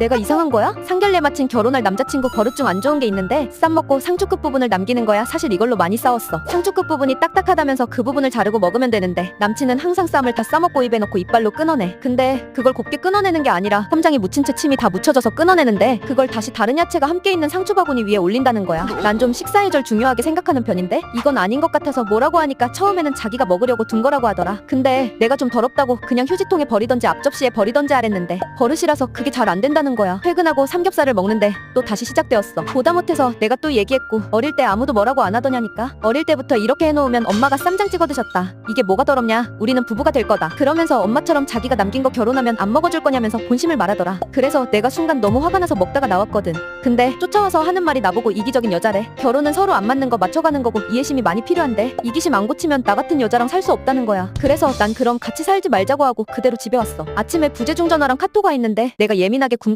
내가 이상한 거야? 상견례 마친 결혼할 남자친구 버릇 중 안 좋은 게 있는데 쌈 먹고 상추 끝 부분을 남기는 거야. 사실 이걸로 많이 싸웠어. 상추 끝 부분이 딱딱하다면서 그 부분을 자르고 먹으면 되는데 남친은 항상 쌈을 다 싸먹고 입에 넣고 이빨로 끊어내. 근데 그걸 곱게 끊어내는 게 아니라 쌈장이 묻힌 채 침이 다 묻혀져서 끊어내는데 그걸 다시 다른 야채가 함께 있는 상추 바구니 위에 올린다는 거야. 난 좀 식사의 절 중요하게 생각하는 편인데 이건 아닌 것 같아서 뭐라고 하니까 처음에는 자기가 먹으려고 둔 거라고 하더라. 근데 내가 좀 더럽다고 그냥 휴지통에 버리던지 앞접시에 버리던지 아랬는데 버릇이라서 그게 잘 안 된다 는 거야. 퇴근하고 삼겹살을 먹는데 또 다시 시작되었어. 보다 못해서 내가 또 얘기했고 어릴 때 아무도 뭐라고 안 하더냐니까. 어릴 때부터 이렇게 해놓으면 엄마가 쌈장 찍어 드셨다. 이게 뭐가 더럽냐? 우리는 부부가 될 거다. 그러면서 엄마처럼 자기가 남긴 거 결혼하면 안 먹어줄 거냐면서 본심을 말하더라. 그래서 내가 순간 너무 화가 나서 먹다가 나왔거든. 근데 쫓아와서 하는 말이 나보고 이기적인 여자래. 결혼은 서로 안 맞는 거 맞춰가는 거고 이해심이 많이 필요한데 이기심 안 고치면 나 같은 여자랑 살 수 없다는 거야. 그래서 난 그럼 같이 살지 말자고 하고 그대로 집에 왔어. 아침에 부재중 전화랑 카톡 와 있는데 내가 예민하게 군거